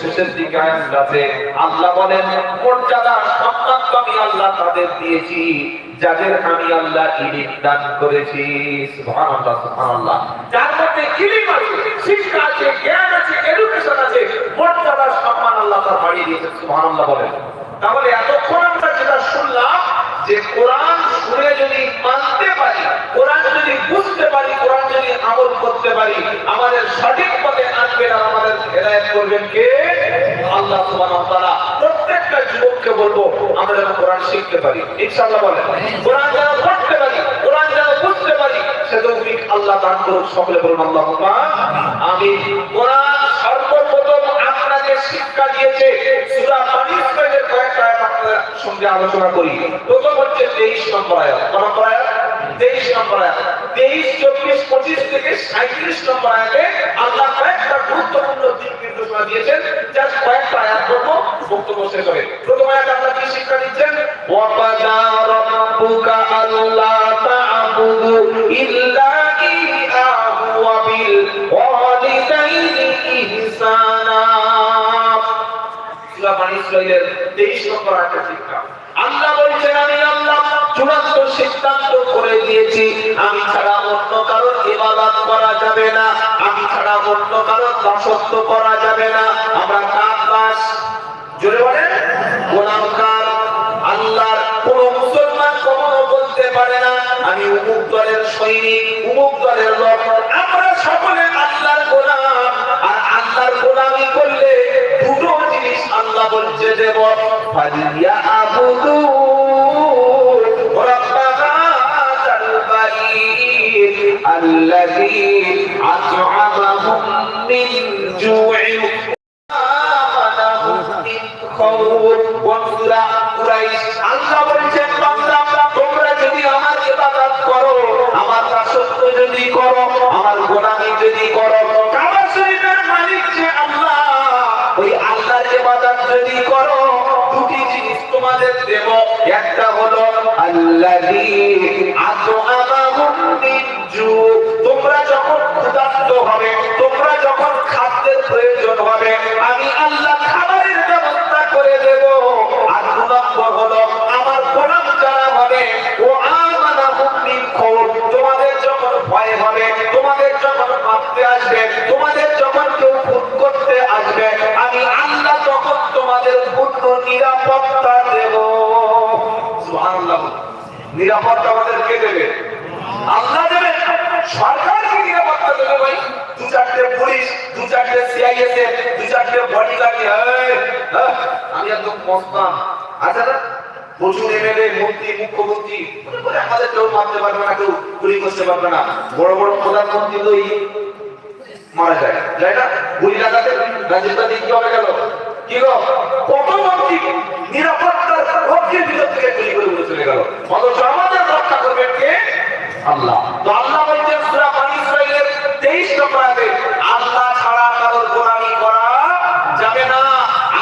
শেষের দিকে আয়াতে আল্লাহ বলেন, মর্যাদা সম্মান আমি আল্লাহ তাদের দিয়েছি, যাদের আমি আল্লাহ ইলিম দান করেছি। সুবহানাল্লাহ সুবহানাল্লাহ। যার মধ্যে ইলিম আছে, শিক্ষা আছে, জ্ঞান আছে এডুকেশন আছে, মর্যাদা, সম্মান আল্লাহ তার বাড়িয়ে দিয়েছে সুবহানাল্লাহ বলেন। তাহলে এতক্ষণ আমরা যেটা শুনলাম যে কোরআন শুনে যদি মানতে পারি কোরআন যদি বুঝতে পারি কোরআন যদি আমল করতে পারি আমাদের সঠিক পথে আনবেন আর আমাদের হেদায়েত করবেন কে আল্লাহ সুবহানাহু ওয়া তাআলা প্রত্যেকটা যুবককে বলব, আমরা যেন কোরআন শিখতে পারি। ইনশাআল্লাহ বলেন, কোরআন যেন পড়তে পারি, কোরআন যেন বুঝতে পারি, সে তৌফিক আল্লাহ দান করুন সকলে বলুন, আল্লাহুম্মা আমিন। কোরআন সর্বপ্রথম আপনাকে শিক্ষা দিয়েছে কয়েকটা আপনাদের সঙ্গে আলোচনা করি। প্রথম হচ্ছে 23 নম্বর আয়াত। আয়াত? 23 নম্বর আয়াত। 23 24 25 থেকে 37 নম্বর আয়াতে আল্লাহ কয়েকটা গুরুত্বপূর্ণ দিক নির্দেশনা দিয়েছেন, যার কয়েকটা আয়াত বক্তব্য শেষ সূরা বানী ইসরাঈলের 23 নম্বর আয়াতের শিক্ষা। আল্লাহ বলছেন, আমি আল্লাহ চূড়ান্ত সিদ্ধান্ত করে দিয়েছি, আমি ছাড়া অন্য কারোর ইবাদত করা যাবে না, আমি ছাড়া অন্য কারোর দাসত্ব করা যাবে না। আমরা কার দাস? জোরে বলেন, গোলামকার। আল্লাহর কোন মুসলমান বলতে পারে না, আমি উমুক দলের সৈনিক, উমুক দলের লোক। আমরা সকলে আল্লাহর গোলাম, আর আল্লাহর গোলামি করলে দুটো আল্লাহ বলছে দেব ফালিয়া আবুদু رب هذا البيت الذي أطعمهم من جوع আতআমাহুম নিরাপত্তা দেবে? আল্লাহ দেবে। সরকার কি নিরাপত্তা দেবে ভাই। দু চারটে পুলিশ, দু চারটে দু চারটে আমি একদম মস্তান আচ্ছা প্রচুর এমএলএ মন্ত্রী, মুখ্যমন্ত্রী। আমাদের কেউ মারতে পারবে না, কেউ গুলি করতে পারবে না। বড় বড় প্রধানমন্ত্রী তো মারা যায়। যায় না? গুলি লাগাতে রাজীব গান্ধী কি হবে গেল কি গো? কত মন্ত্রী নিরাপত্তার ভিতর থেকে গুলি গেল। অথচ আমাদের রক্ষা করবেন কে? আল্লাহ। তো আল্লাহ বলছেন, সূরা বানী ইসরাঈলের 23 নম্বর আয়াতে, আল্লাহ ছাড়া কারোর গোলামি করা যাবে না।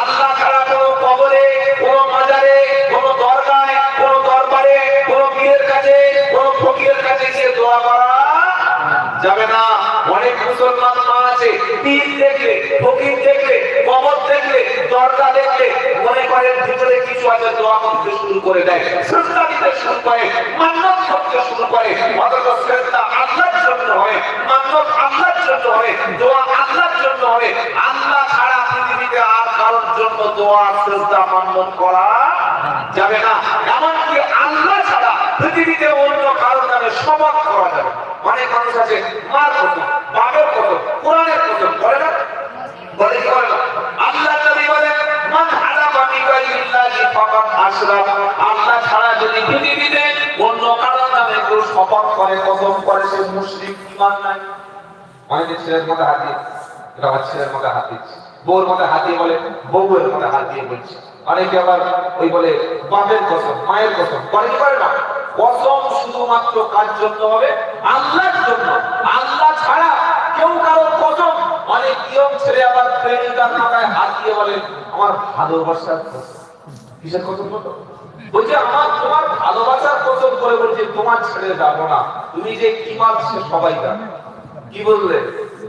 আল্লাহ ছাড়া কোনো কবরে, কোনো মাজারে, কোনো দরগায়, কোনো দরবারে কাছে, কোনো ফকিরের কাছে গিয়ে দোয়া করা যাবে না। অনেক মুসলমান মা আছে, পীর দেখলে, ফকির দেখলে দরগা দেখলে মনে করেন ভিতরে কিছু আছে, দোয়া করতে শুরু করে দেয়। শ্রদ্ধা দিতে শুরু করে মান্নত করতে শুরু করে। অথচ শ্রদ্ধা আল্লাহর জন্য হয় মান্নত আল্লাহর জন্য হয়, দোয়া আল্লাহর জন্য হয়। আল্লাহ ছাড়া পৃথিবীতে আর কারোর জন্য দোয়া, শ্রদ্ধা মান্নত করা যাবে না। এমনকি আল্লাহ ছাড়া পৃথিবীতে অন্য কারোর নামে শপথ করা যাবে অনেক মানুষ আছে, মার কত বাবার কত কোরআনের কত করে না? বলে ফাকাদ আল্লাহ ছাড়া যদি পৃথিবীতে অন্য কারোর নামে কেউ শপথ করে কসম করে, সে মুশরিক ঈমান নাই। ছেলের আমার ছেলের বউর বলে, বউয়ের হাত দিয়ে বলছে। অনেকে আবার ওই বলে, বাপের কসম, মায়ের কসম, করে কি করে না? কসম শুধুমাত্র কার জন্য হবে? আল্লাহর জন্য। আল্লাহ ছাড়া কেউ কারোর কসম। অনেক নিয়ম ছেড়ে আবার প্রেমিকার মাথায় হাত দিয়ে বলে, আমার ভালোবাসার কসম। বলছে আমার তোমার ভালোবাসার কসম করে বলছে, তোমার ছেড়ে যাব না। তুমি যে কি সে সবাই জানে। কি বললে?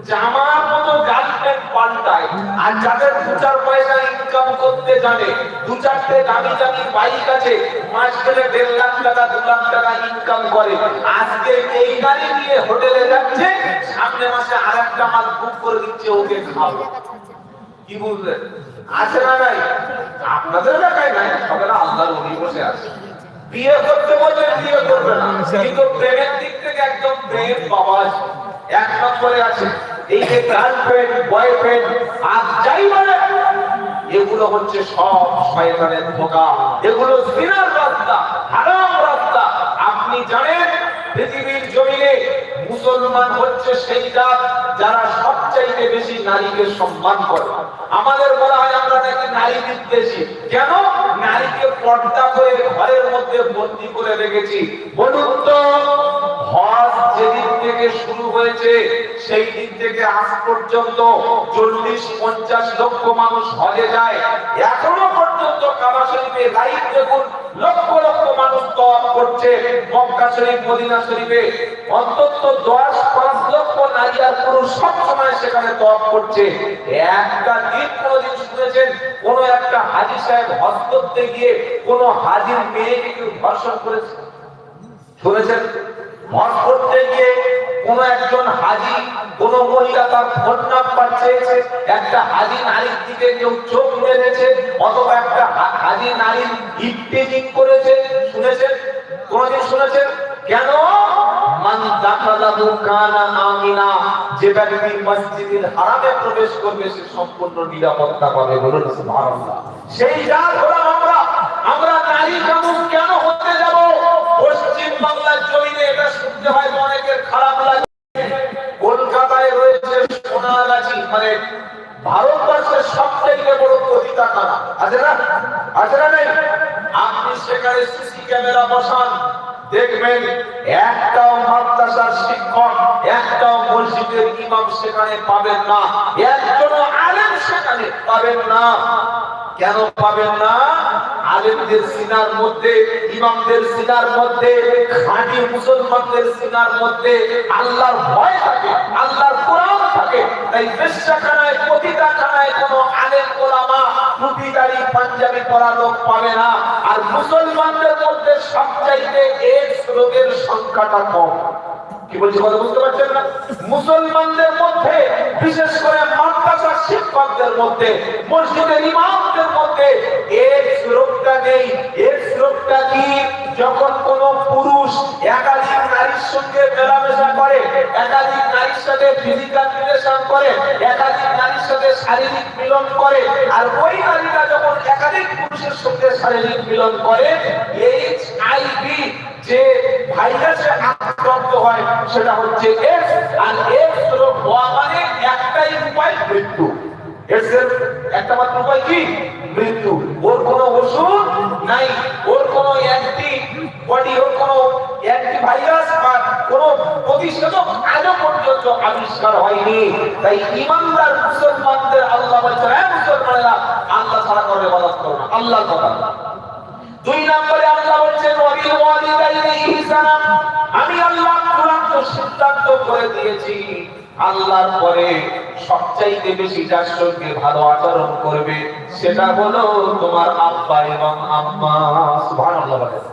জামার মতো গার্লফ্রেন্ড পাল্টায়, আর যাদের দু চার পয়সা ইনকাম করতে জানে, দু চারটে দামি দামি বাইক আছে, মাস গেলে দেড় লাখ টাকা, দু লাখ টাকা ইনকাম করে। আজকে এই গাড়ি নিয়ে হোটেলে যাচ্ছে, সামনে মাসে আর একটা মাল বুক করে দিচ্ছে, ওকে খাব কি বুঝলেন আছে না নাই? আপনাদের এলাকায় নাই? আল্লাহর বসে আছে। বিয়ে করতে বিয়ে করবে না। কিন্তু প্রেমের দিক থেকে একদম প্রেম বাবা এক নম্বরে আছে। এই যে গার্লফ্রেন্ড বয়ফ্রেন্ড আর যাই বলে এগুলো হচ্ছে সব শয়তানের ধোকা। এগুলো সিনার রাস্তা, হারাম রাস্তা। আপনি জানেন মুসলমান হচ্ছে সেই জাত যারা সবচাইতে বেশি নারীকে সম্মান করে। আমাদের বলা হয় আমরা নাকি নারী বিদ্বেষী। কেন? নারীকে পর্দা করে ঘরের মধ্যে বন্দি করে রেখেছি। বলুন তো যেদিন থেকে শুরু হয়েছে, সেই দিন থেকে আজ পর্যন্ত চল্লিশ, পঞ্চাশ লক্ষ মানুষ হজে যায়। এখনও পর্যন্ত কাবা শরীফে লাইভ দেখুন লক্ষ লক্ষ মানুষ করছে। মক্কা শরীফ, মদিনা শরীফে অন্তত দশ, পাঁচ লক্ষ নারী আর পুরুষ সব সময় সেখানে তওয়াফ করছে। একটা দিন কোনোদিন শুনেছেন, কোন একটা হাজি সাহেব হজ করতে গিয়ে কোন হাজির মেয়েকে কেউ ধর্ষণ করেছে? শুনেছেন? হজ করতে গিয়ে কোন একজন হাজি, কোন মহিলা তার ফোন নাম্বার চেয়েছে একটা হাজি নারীর দিকে কেউ চোখ মেরেছে অথবা একটা হাজি নারীর ইফতেজিং করেছে, শুনেছেন? কোনদিন শুনেছেন? কেন? মান প্রবেশ করবে, সে সম্পূর্ণ নিরাপত্তা সেই কেন হতে যাব? এটা শুনতে হয় অনেকের খারাপ লাগে। কলকাতায় রয়েছে সোনাগাছি মানে ভারতবর্ষের সবথেকে বড় পতিতাখানা আছে না? আছে না নেই? আপনি সেখানে সিসি ক্যামেরা বসান। দেখবেন একটাও মাদ্রাসার শিক্ষক, একটাও মসজিদের ইমাম সেখানে পাবেন না। একজন আলেম সেখানে পাবেন না। কেন পাবেন না? আলেমদের সিনার মধ্যে, ইমামদের সিনার মধ্যে, খাঁটি মুসলমানদের সিনার মধ্যে আল্লাহর ভয় থাকে, আল্লাহর কোরআন থাকে। তাই বেশ্যাখানায়, পতিতাখানায় কোনো আলেম ওলামা টুপিদারি পাঞ্জাবি পরা লোক পাবে না। আর মুসলমানদের মধ্যে সবচাইতে এইডস রোগের সংখ্যাটা কম। কি বলছি কথা বুঝতে পারছেন না? মুসলমানদের মধ্যে, বিশেষ করে মাদ্রাসার শিক্ষকদের মধ্যে, মসজিদের ইমামদের মধ্যে এইডস রোগটা নেই। এইডস রোগটা কি? যখন কোন পুরুষ একাধিক নারীর সঙ্গে মেলামেশা করে, একাধিক নারীর সাথে ফিজিক্যাল রিলেশন করে, একাধিক নারীর সাথে শারীরিক মিলন করে, আর ওই নারীরা যখন একাধিক পুরুষের সঙ্গে শারীরিক মিলন করে এইচ আইভি যে ভাইরাসে আক্রান্ত হয়, সেটা হচ্ছে এস আর এস রোগ হওয়া মানে একটাই উপায়, মৃত্যু। এসের একটা মাত্র উপায় কি? মৃত্যু। ওর কোনো ওষুধ নাই ওর কোনো অ্যান্টি হ্যাঁ আমি আল্লাহ সিদ্ধান্ত করে দিয়েছি। আল্লাহর পরে সবচাইতে বেশি যার সঙ্গে ভালো আচরণ করবে, সেটা হলো তোমার আব্বা এবং আম্মা। সুবহানাল্লাহ বলেন।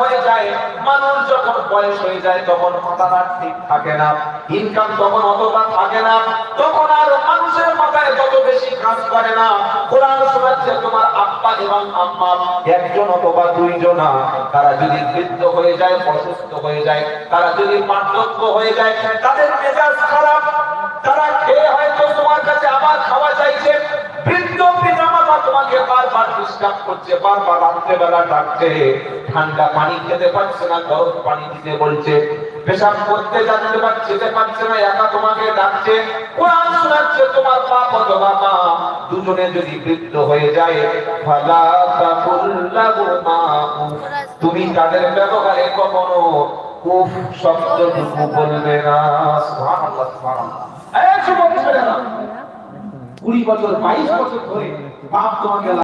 হয়ে যায়, মানুষ যখন বয়স হয়ে যায়, তখন মাথাটা ঠিক থাকে না ইনকাম তখন অতটা থাকে না, তখন আর মানুষের মাথায় তত বেশি কাজ করে না, কোরআন শোনাচ্ছে তোমার আব্বা এবং আম্মা, একজন অথবা দুইজনা তারা যদি বৃদ্ধ হয়ে যায়, অসুস্থ হয়ে যায়, তারা যদি বার্ধক্য হয়ে যায়, তাদের মেজাজ খারাপ, তারা খেয়ে হয়তো তোমার কাছে আবার খাওয়া চাইছে বৃদ্ধ ডিস্টার্ব করছে, বারবার রাত্রে বেলা ডাকছে। ঠান্ডা পানি খেতে পারছে না, গরম পানি দিতে বলছে। পেশাব করতে জানতে পার যেতে পারছে না, একা তোমাকে ডাকছে। কোরআন শোনাচ্ছে, তোমার বাপ অথবা মা দুজনে যদি বৃদ্ধ হয়ে যায়, ফালা তাকুল্লাহুমা উফ। তুমি তাদের ব্যবহারে কখনো উফ শব্দটুকু বলবে না। সুবহানাল্লাহ সুবহানাল্লাহ। এই যুবক ছেলেরা কুড়ি বছর, বাইশ বছর ধরে বাপ তোমাকে